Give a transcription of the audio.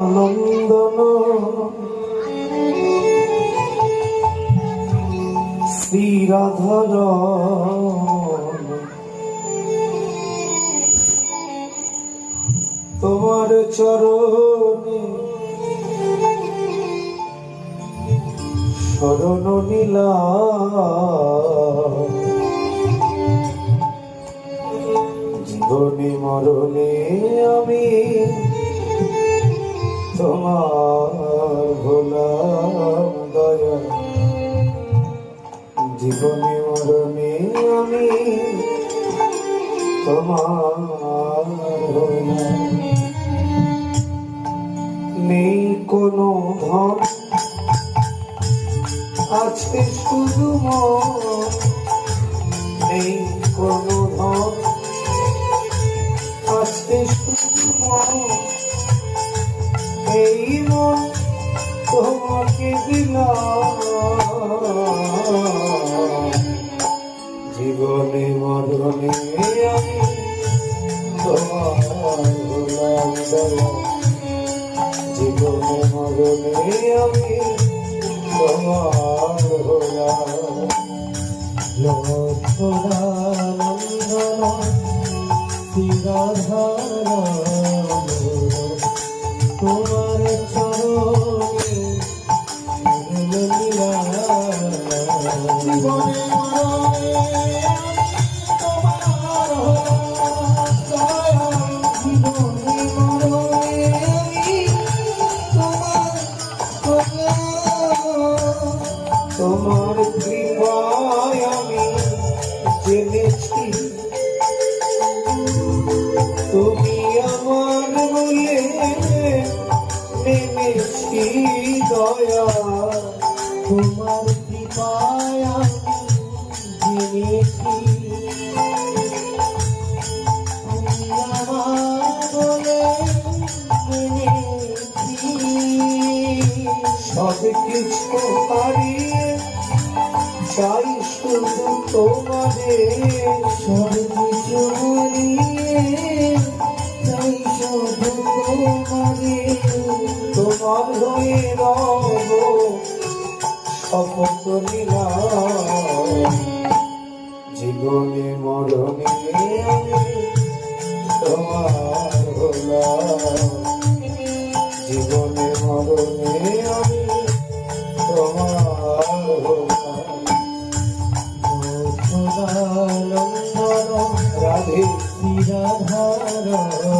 নন্দন শ্রীরাধর তোমার চরণে শরণ নীলা জীবনে মরণে আমি নেই কোনো ধন আছে শুধু নেই কোনো ধন আছে শুধু এই মন তোমাকে দিলাম। জীবনে মরণে আমি তোমার হলাম জীবনে মরণে আমি তোমার হলাম লক্ষণানন্দন শ্রীরাধারাম তোমার চরণে তোমার কৃপায় আমি জেনেছি। তুমি আমার বলে নেমেছি দয়া। তোমার কৃপায় আমি জেনেছি। তুমি আমার বলে জেনেছি সব কিছু হারিয়ে তাই শুধু তোমাদের সব কিছু হারিয়ে তাই শুধু তোমাদের, তোমার হয়ে রব। শপথ নিলাম। জীবনে মরণে তোমার জীবনে মরণে আমি তোমার রাধে নিরাধার